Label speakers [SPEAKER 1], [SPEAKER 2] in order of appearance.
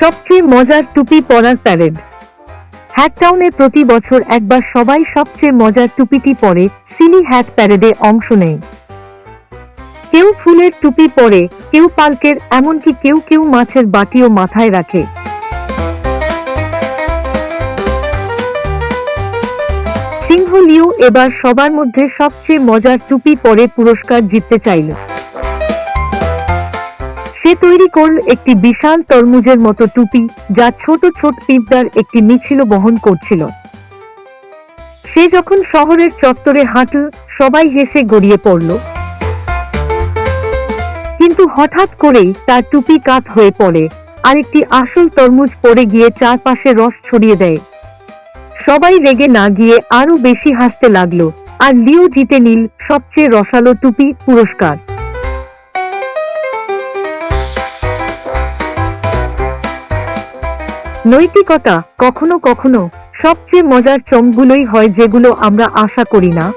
[SPEAKER 1] সবচেয়ে মজার টুপি পরার প্যারেড। হ্যাকটাউনে প্রতি বছর একবার সবাই সবচেয়ে মজার টুপিটি পরে সিলি হ্যাট প্যারেডে অংশ নেয়। কেউ ফুলের টুপি পরে, কেউ পার্কের এমনকি কেউ কেউ মাছের বাটিও মাথায় রাখে। সিংহ লিও এবার সবার মধ্যে সবচেয়ে মজার টুপি পরে পুরস্কার জিততে চাইল। সে তৈরি করল একটি বিশাল তরমুজের মতো টুপি যা ছোট ছোট পিঁপড়ার একটি মিছিল বহন করছিল। সে যখন শহরের চত্বরে হাঁটল, সবাই হেসে গড়িয়ে পড়ল। কিন্তু হঠাৎ করেই তার টুপি কাত হয়ে পড়ে আর একটি আসল তরমুজ পড়ে গিয়ে চারপাশে রস ছড়িয়ে দেয়। সবাই রেগে না গিয়ে আরও বেশি হাসতে লাগল আর লিও জিতে নিল সবচেয়ে রসালো টুপি পুরস্কার। নৈতিকতা কখনো কখনো সবচেয়ে মজার চমগুলোই হয় যেগুলো আমরা আশা করি না।